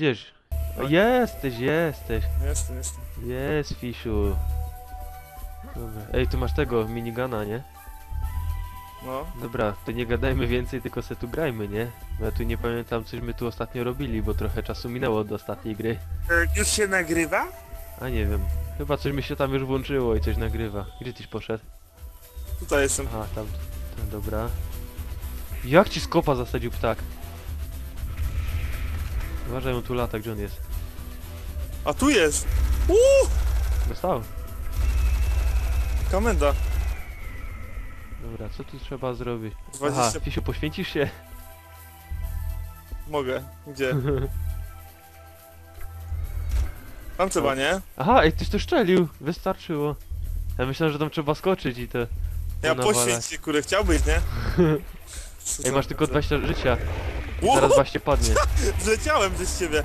idziesz? O, Tak. jesteś, jesteś. Jestem, jestem. Jest, Fisiu. Dobra. Ej, tu masz tego, minigana, nie? No. Dobra, to nie gadajmy więcej, tylko se tu grajmy, nie? Bo ja tu nie pamiętam, coś my tu ostatnio robili, bo trochę czasu minęło od ostatniej gry. E, już się nagrywa? A nie wiem. Chyba coś mi się tam już włączyło i coś nagrywa. Gdzie tyś poszedł? Tutaj jestem. Aha, tam, tam dobra. Jak ci skopa zasadził ptak? Uważaj, on tu lata, gdzie on jest? A tu jest! Uuu! Dostał. Komenda. Dobra, co tu trzeba zrobić? 20... Aha, Fisiu, poświęcisz się? Mogę. Gdzie? Tam trzeba, nie? Aha, ej, tyś to szczelił! Wystarczyło. Ja myślałem, że tam trzeba skoczyć i to... Ja nawalać. poświęć się, kurde, chciałbyś, nie? Ej, masz tylko 20 życia. Wow! Zaraz właśnie padnie. Zleciałem ze ciebie.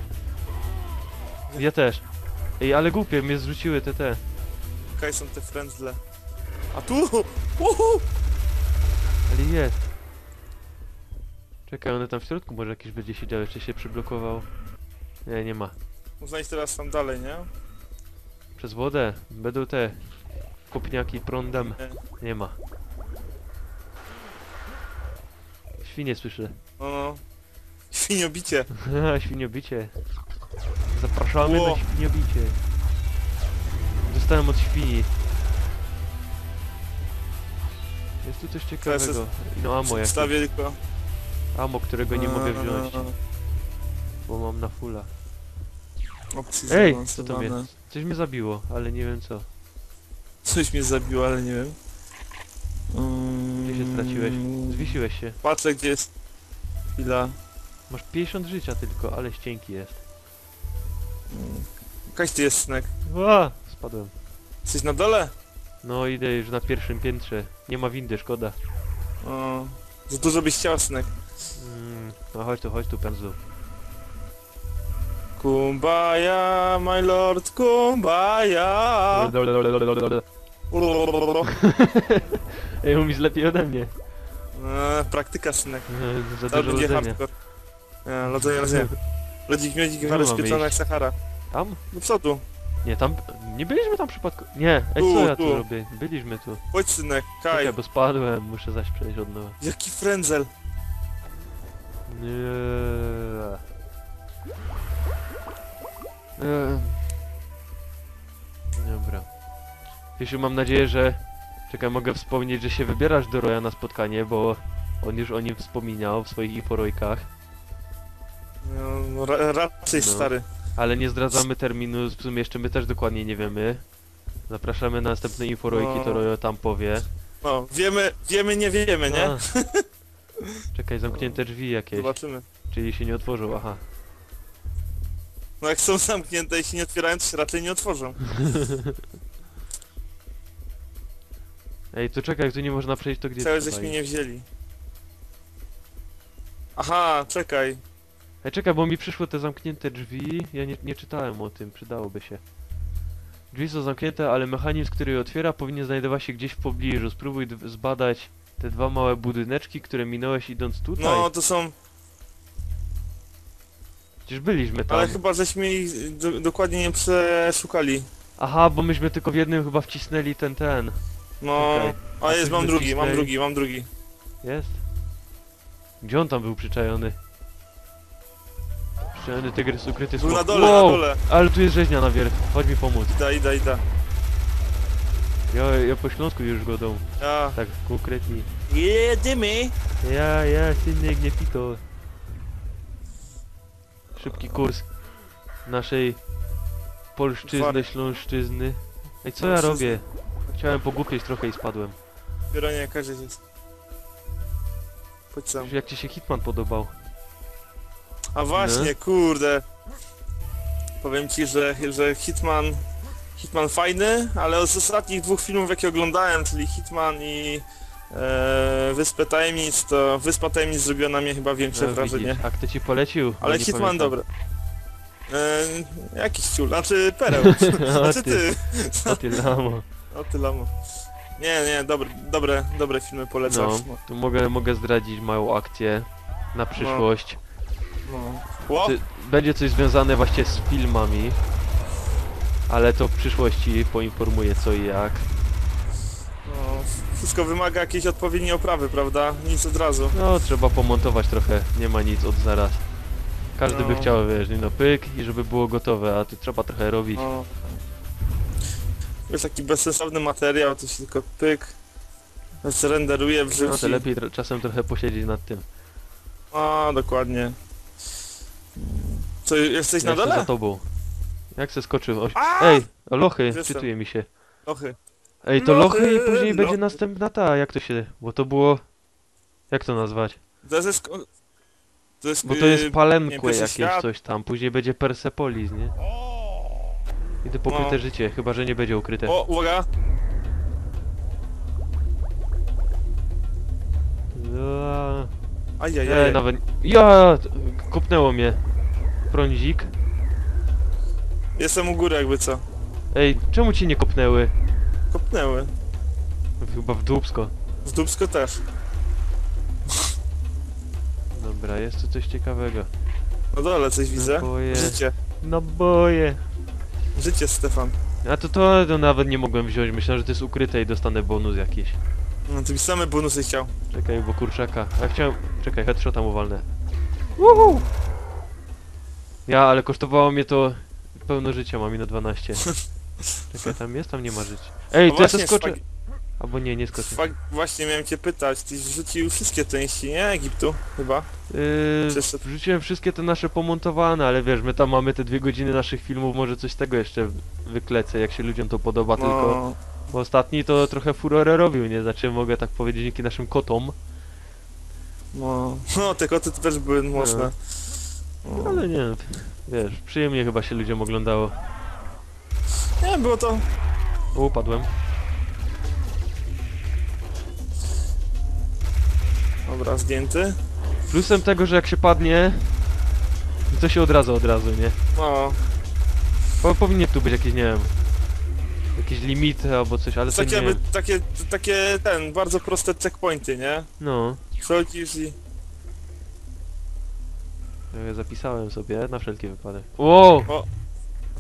Ja też. Ej, ale głupie, mnie zrzuciły te te. Kaj są te frędzle. A tu! Uhu! Ale jest. Czekaj, one tam w środku może jakieś będzie siedziały, jeszcze się przyblokował. Nie, nie ma. Można iść teraz tam dalej, nie? Przez wodę będą te kopniaki prądem. Nie ma. Świnie słyszę. No, no. Świniobicie. Świniobicie. Zapraszamy Ło. na świniobicie. Dostałem od świni. Jest tu coś ciekawego. No amo jakieś. Wstawię tylko. Amo, którego nie mogę wziąć, Eee, bo mam na fulla. Opcje Ej, co to jest? Coś mnie zabiło, ale nie wiem co. Coś mnie zabiło, ale nie wiem. Się straciłeś? Mm, Zwisiłeś się. Patrzę gdzie jest. Chwila. Masz 50 życia tylko, ale ścienki jest. Mm. Jakaś ty jest snek. Ła! Spadłem. Jesteś na dole? No idę już na pierwszym piętrze. Nie ma windy, szkoda. O, za dużo byś chciał snek. Mm, no chodź tu, chodź tu, pędzu. Kumbaya, my lord, kumbaya. Ej, umiesz lepiej ode mnie. Eee, praktyka synek. Za To dużo będzie lodzenia. hardcore. Eee, lodzenie, lodzenie. Lodzik, miodzik, Gdzie mamy spieczona jak iść? Sahara. Tam? Do przodu. Nie, tam... Nie byliśmy tam przypadku... Nie, ej, Tu, co ja tu tu. robię? Byliśmy tu. Chodź synek, Czekaj, kaj. bo spadłem, muszę zaś przejść od nowa. Jaki frędzel. Nie. Eee. Dobra. Wiesiu, mam nadzieję, że... Czekaj, mogę wspomnieć, że się wybierasz do Roya na spotkanie, bo on już o nim wspominał w swoich inforojkach. No, ra raczej No. stary. Ale nie zdradzamy terminu, w sumie jeszcze my też dokładnie nie wiemy. Zapraszamy na następne inforojki, to No. Royo tam powie. No, wiemy, wiemy, nie wiemy, nie? A. Czekaj, zamknięte drzwi jakieś, Zobaczymy. czyli się nie otworzą, aha. No jak są zamknięte i się nie otwierają, to się raczej nie otworzą. Ej, to czekaj, tu nie można przejść, to gdzie Całe trzeba żeśmy iść? nie wzięli. Aha, czekaj. Ej, czekaj, bo mi przyszło te zamknięte drzwi, ja nie, nie czytałem o tym, przydałoby się. Drzwi są zamknięte, ale mechanizm, który je otwiera, powinien znajdować się gdzieś w pobliżu. Spróbuj zbadać te dwa małe budyneczki, które minąłeś idąc tutaj. No, to są... Przecież byliśmy tam. Ale chyba żeśmy ich do, dokładnie nie przeszukali. Aha, bo myśmy tylko w jednym chyba wcisnęli ten, ten. No, Okej. A jest, mam drugi, mam drugi, mam drugi. Jest? Gdzie on tam był przyczajony? Przyczajony tygrys ukryty Był na dole, wow, na dole. Ale tu jest rzeźnia na wierch, chodź mi pomóc. Ida, ida, ida. Ja, ja po śląsku już go dom, Ja. tak konkretnie. Jedymy. Ja, ja, synek, nie pito. Szybki kurs naszej polszczyzny, Gwary. śląszczyzny. Ej, co ja Polszczyzny. robię? Chciałem pogłupieć trochę i spadłem. Bieronie jakaś jest. Chodź sam. Jak ci się Hitman podobał? A właśnie, kurde. Powiem ci, że, że Hitman... Hitman fajny, ale z ostatnich dwóch filmów jakie oglądałem, czyli Hitman i e, Wyspę Tajemnic, to Wyspa Tajemnic zrobiła na mnie chyba większe No, wrażenie. widzisz, A kto ci polecił? Ale nie Hitman pamiętam. dobry. E, jakiś ciul, znaczy pereł. O znaczy ty, ty. o ty. O ty lamo. Nie, nie, dobre, dobre, dobre filmy polecam. No, tu mogę, mogę zdradzić małą akcję na przyszłość. No. Ty, będzie coś związane właśnie z filmami. Ale to w przyszłości poinformuję co i jak. No, wszystko wymaga jakiejś odpowiedniej oprawy, prawda? Nic od razu. No, trzeba pomontować trochę, nie ma nic od zaraz. Każdy by No. chciał, wiesz, nie no pyk i żeby było gotowe, a tu trzeba trochę robić. No. Jest taki bezsensowny materiał, to się tylko pyk. Zrenderuje, wrzuci. No to lepiej tro- czasem trochę posiedzieć nad tym. A, dokładnie. Co, jesteś na jestem za dole? tobą. Jak se skoczył? Oś... A! Ej, o lochy, Jestem. czytuje mi się. Lochy. Ej, to lochy, Lochy, i później będzie lochy. następna ta, jak to się... Bo to było... Jak to nazwać? To jest... To jest... Bo to jest yy, jakieś coś tam, później będzie Persepolis, nie? I to pokryte No. życie, chyba że nie będzie ukryte. O, uwaga! Ja... Ajajaj. Ej, nawet... Ja! Kopnęło mnie. Prądzik. Jestem u góry jakby co. Ej, czemu ci nie kopnęły? Kopnęły. Chyba w dupsko. W Dubsko też. Dobra, jest tu coś ciekawego. Na dole coś widzę. Naboje. Życie. Naboje. Życie, Stefan. A to, to to nawet nie mogłem wziąć, myślałem, że to jest ukryte i dostanę bonus jakiś. No, ty byś same bonusy chciał. Czekaj, bo kurczaka. Ja chciałem... Czekaj, headshota mu walnę. Woohoo! Ja, ale kosztowało mnie to... Pełno życia, mam minut 12. Czekaj, tam jest? Tam nie ma życia. Ej, No to ja se właśnie, skoczę. szwag- Albo nie, nie. Fak, właśnie miałem cię pytać, ty rzucił wszystkie części, nie? Egiptu, chyba. Yy, wrzuciłem wszystkie te nasze pomontowane, ale wiesz, my tam mamy te dwie godziny naszych filmów, może coś z tego jeszcze wyklecę, jak się ludziom to podoba, tylko... No, Bo ostatni to trochę furorę robił, nie? Znaczy mogę tak powiedzieć dzięki naszym kotom. no, no, te koty też były mocne. No. Ale nie, wiesz, przyjemnie chyba się ludziom oglądało. Nie, było to... Upadłem. Dobra, zdjęty. Plusem tego, że jak się padnie, to się odradza od razu, nie? No, Po, powinien tu być jakieś, nie wiem, jakieś limity albo coś, ale to takie, nie takie, takie, ten, bardzo proste checkpointy, nie? No, Przechodzisz i... ja zapisałem sobie na wszelki wypadek. Wow! To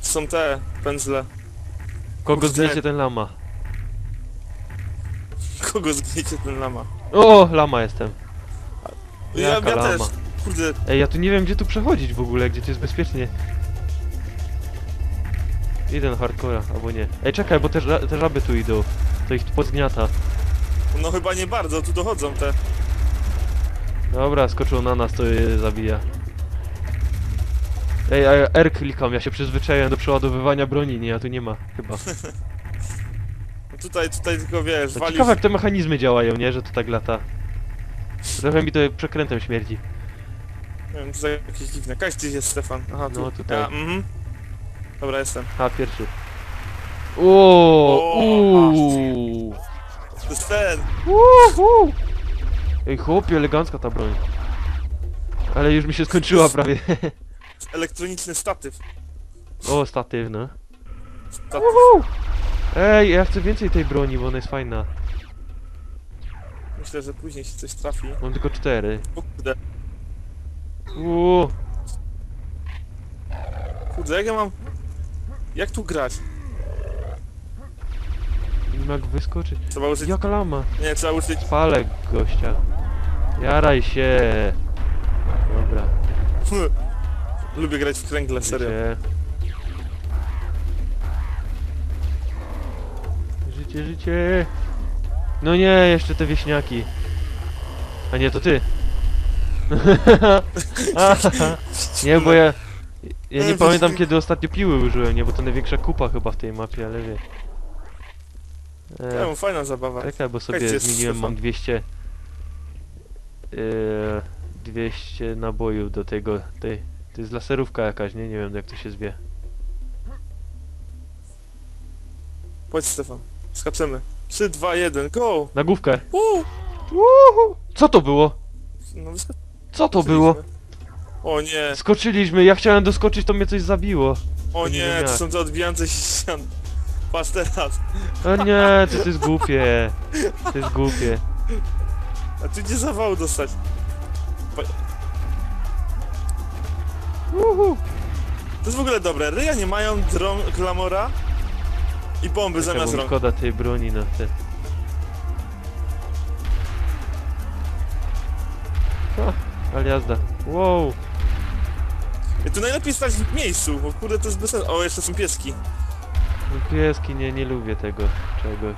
są te pędzle. Kogo zgniecie ten lama? Kogo zgniecie ten lama? O, lama jestem. Ja, Jaka ja też. lama? Kurde, Ej, ja tu nie wiem gdzie tu przechodzić w ogóle, gdzie to jest bezpiecznie. Idę na hardcora, albo nie. Ej, czekaj, bo te, ża- te żaby tu idą. To ich tu pozgniata. no chyba nie bardzo, tu dochodzą te. Dobra, skoczył na nas, to je zabija. Ej, a ja R klikam, ja się przyzwyczaiłem do przeładowywania broni, nie, a tu nie ma, chyba. Tutaj, tutaj tylko wiesz, No walisz... ciekawe jak te mechanizmy działają, nie, że to tak lata. Trochę mi to przekrętem śmierdzi. Nie wiem, to jakieś dziwne. Kaś gdzieś jest Stefan. Aha, tu. No, tutaj. Ja, mhm. Dobra, jestem. A, pierwszy. O, O, uuu. To jest ten! Uhu! Ej, chłopie, elegancka ta broń. Ale już mi się skończyła prawie. Elektroniczny statyw. o, statyw, no. statyw. Ej, ja chcę więcej tej broni, bo ona jest fajna. Myślę, że później się coś trafi. Mam tylko cztery. O kurde. Uuu. Kurde, jak ja mam... Jak tu grać? Jak wyskoczyć. Trzeba użyć... Jaka lama? Nie, trzeba użyć... Spalę gościa. Jaraj się. Dobra. Lubię grać w kręgle, serio. Życie, życie. No nie, jeszcze te wieśniaki. A nie, to ty. nie, bo ja... Ja nie pamiętam kiedy ostatnio piły użyłem, nie, bo to największa kupa chyba w tej mapie, ale wie. E, mam fajna zabawa. czekaj, bo sobie zmieniłem, mam Stefan. 200... E, 200 nabojów do tego, tej... To jest laserówka jakaś, nie? Nie wiem jak to się zwie. Chodź Stefan. Skaczemy. 3, 2, 1, go! Na główkę. Uuu! Uhu. Co to było? No Co to było? wyskoczyliśmy. O nie, Skoczyliśmy, ja chciałem doskoczyć, to mnie coś zabiło. o nie to są te odbijające się ściany. Patrz teraz. O nie, to, to jest głupie. To jest głupie. A tu gdzie zawału dostać? Pa... Uhu. To jest w ogóle dobre. Ryja nie mają dron, klamora i bomby zamiast Czemu rąk. szkoda tej broni na te... O, ale jazda. Wow. I tu najlepiej stać w miejscu, bo kurde to jest bez sensu. O, jeszcze są pieski. No Pieski, nie, nie lubię tego czegoś.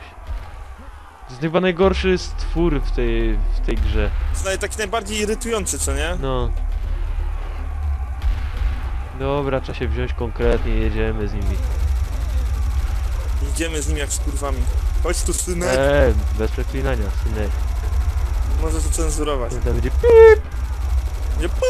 To jest chyba najgorszy stwór w tej, w tej grze. To jest taki najbardziej irytujący, co nie? No. Dobra, trzeba się wziąć konkretnie, jedziemy z nimi. Idziemy z nim jak z kurwami. Chodź tu synek, Eee, bez przeklinania, synek. może to cenzurować. To będzie pip! Nie, pu!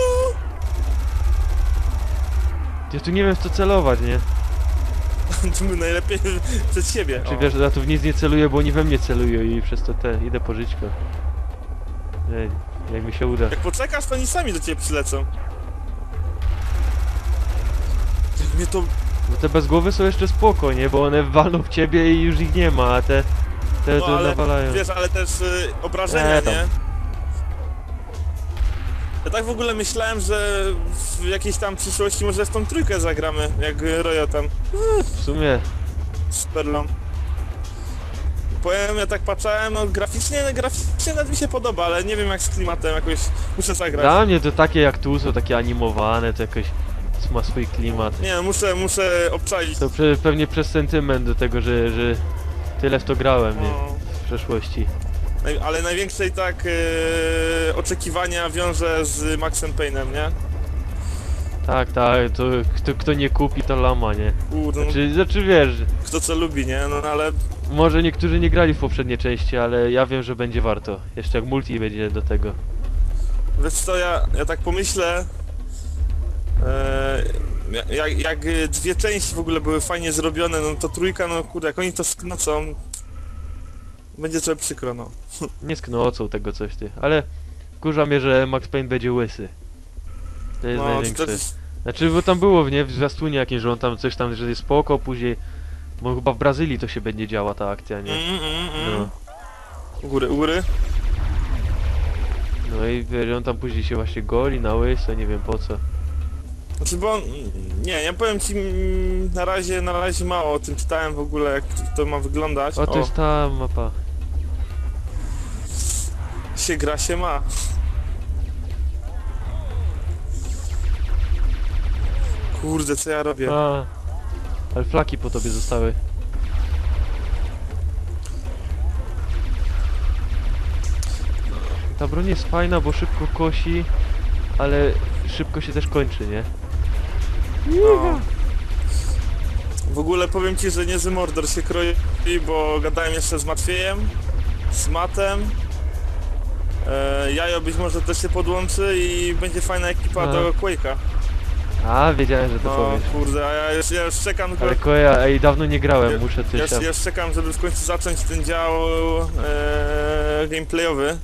Ja tu nie wiem w co celować, nie? To my najlepiej przed siebie. Czy O. wiesz, ja tu w nic nie celuję, bo oni we mnie celują i przez to te, idę po żyćko. Ej, jak mi się uda. Jak poczekasz, to oni sami do ciebie przylecą. Jak mnie to... No te bez głowy są jeszcze spoko, nie? Bo one walną w ciebie i już ich nie ma, a te... Te No to ale, nawalają. wiesz, ale też y, obrażenia, Nie? Ja tak w ogóle myślałem, że w jakiejś tam przyszłości może w tą trójkę zagramy, jak y, Royo tam W sumie, z Perlą. Powiem, ja tak patrzałem, no graficznie, graficznie nawet mi się podoba, ale nie wiem jak z klimatem, jakoś muszę zagrać. dla mnie to takie jak tu są, takie animowane, to jakoś ma swój klimat. Nie, muszę, muszę obczaić. To prze, pewnie przez sentyment do tego, że, że tyle w to grałem, nie? No. W przeszłości. Naj- Ale największej tak e, oczekiwania wiąże z Maxem Payne'em, nie? Tak, tak, to kto, kto nie kupi, to lama, nie? Kurde, no, Znaczy, znaczy wiesz, kto co lubi, nie? No ale może niektórzy nie grali w poprzedniej części, ale ja wiem, że będzie warto. Jeszcze jak multi będzie do tego. wiesz co, ja, ja tak pomyślę, jak, jak y, dwie części w ogóle były fajnie zrobione, no to trójka, no kurde, jak oni to sknocą, będzie trochę przykro, no. Nie sknocą tego coś ty, ale kurza mnie, że Max Payne będzie łysy. To jest no największe. to jest, Znaczy, bo tam było, nie? W zwiastunie jakimś, że on tam coś tam, że jest spoko, później... Bo chyba w Brazylii to się będzie działa ta akcja, nie? mm, mm, mm. No. U góry, u góry. No i on tam później się właśnie goli na łyso, nie wiem po co. Znaczy, bo nie, ja powiem ci, mm, na razie, na razie mało o tym czytałem w ogóle, jak to ma wyglądać. O, to jest ta mapa. się gra, się ma. Kurde, co ja robię? A, ale flaki po tobie zostały. Ta broń jest fajna, bo szybko kosi, ale szybko się też kończy, nie? No. W ogóle powiem ci, że niezły Mordor się kroi, bo gadałem jeszcze z Matwiejem, z Matem. E, Jajo być może też się podłączy i będzie fajna ekipa No. do Quake'a. A, wiedziałem, że to No powiesz. kurde, a ja już, ja już czekam, Ale koja, ej, dawno nie grałem, muszę ja coś już, tam... ja już czekam, żeby w końcu zacząć ten dział e, gameplayowy.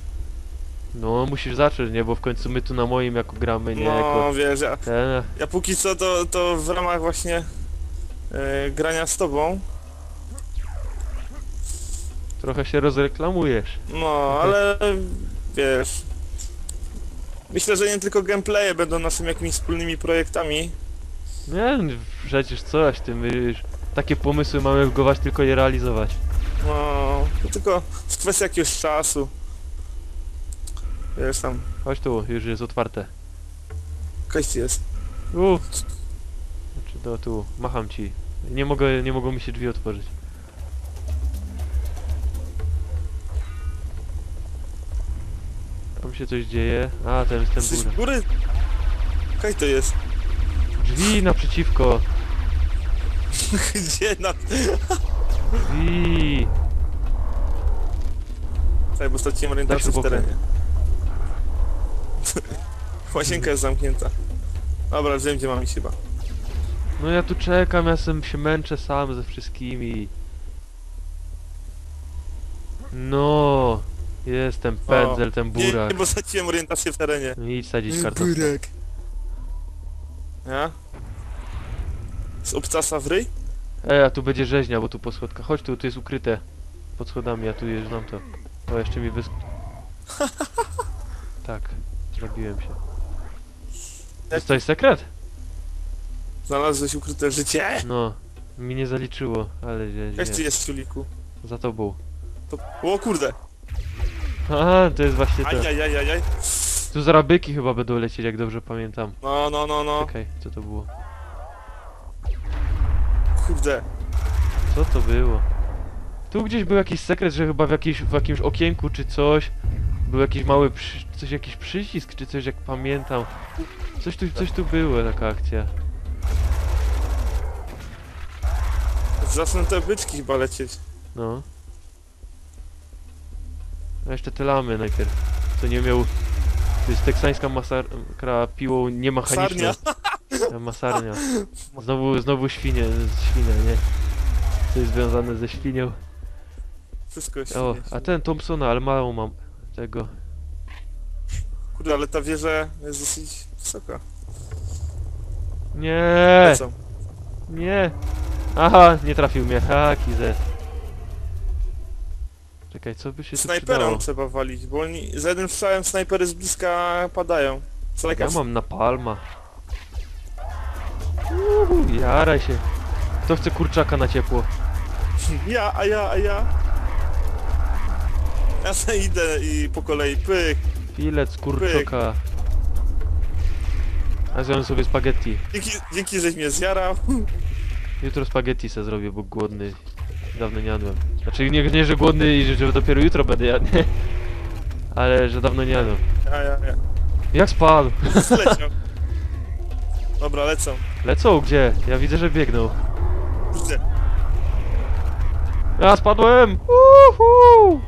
No, musisz zacząć, nie? Bo w końcu my tu na moim jako gramy, nie? No Jako wiesz, ja, ten... Ja póki co to, to w ramach właśnie e, grania z tobą. Trochę się rozreklamujesz. No, ale wiesz. Myślę, że nie tylko gameplaye będą naszymi jakimiś wspólnymi projektami. Nie, przecież coś, ty my już... Takie pomysły mamy wgować, tylko je realizować. No, to tylko kwestia jakiegoś czasu. Wiesz tam, Chodź tu, już jest otwarte. jakaś jest. U. Znaczy, do tu, macham ci. Nie mogę, nie mogą mi się drzwi otworzyć. Tam się coś dzieje. A, ten jest Jesteś ten z góra. góry? Jakaś to jest? Drzwi naprzeciwko. Gdzie na... Drzwi. Tak, bo straciłem orientację w bokiem. terenie. Łazienka jest zamknięta. Dobra, wiem gdzie mam iść chyba. No ja tu czekam, ja sam się męczę sam ze wszystkimi. No. Jestem pędzel, ten burak. Nie, bo straciłem orientację w terenie. No idź sadzić kartofle. Burek. Ja? Z obcasa w ryj? Ej, a tu będzie rzeźnia, bo tu po schodkach. Chodź tu, tu jest ukryte. Pod schodami, ja tu już znam to. O, jeszcze mi wysk... tak, zrobiłem się. Jak- Dostałeś sekret? Znalazłeś ukryte życie. No, mi nie zaliczyło, ale źle, Jak ty jest, Ciuliku? Za tobą. To... O kurde. Aha, to jest właśnie to. Ajajajajaj. Tu zarabyki chyba będą lecieć, jak dobrze pamiętam. No, no, no, no. Czekaj, co to było? Kurde. Co to było? Tu gdzieś był jakiś sekret, że chyba w, w jakimś okienku czy coś był jakiś mały, przy, coś jakiś przycisk czy coś, jak pamiętam. Coś tu, coś tu było, taka akcja. Zacznę te byczki chyba lecieć. No. A jeszcze te lamy najpierw. Co nie miał... To jest teksańska masakra piłą niemechaniczną. Sarnia. E, Masarnia. Znowu, znowu świnie, świnia, nie? To jest związane ze świnią. Wszystko jest O, a ten Thompsona, ale mało mam tego. Kurde, ale ta wieża jest dosyć wysoka. Nie, Co? nie. Aha, nie trafił mnie. Ha, kizet. Czekaj, co by się tu przydało? Snajperem trzeba walić, bo oni za jednym strzałem snajpery z bliska padają. Co Ja mam na palma. Uhu, jaraj się. Kto chce kurczaka na ciepło? Ja, a ja, a ja. Ja se idę i po kolei pyk. Filet z kurczaka. A zjem sobie spaghetti. Dzięki, dzięki żeś mnie zjarał. Jutro spaghetti se zrobię, bo głodny. Dawno nie jadłem. Znaczy nie, nie że głodny i że, że dopiero jutro będę jadł, nie? Ale że dawno nie jadłem. Ja, ja, ja. Jak spadł? Zleciał. Dobra, lecą. Lecą gdzie? Ja widzę, że biegną. Widzę. Ja spadłem! Uhu!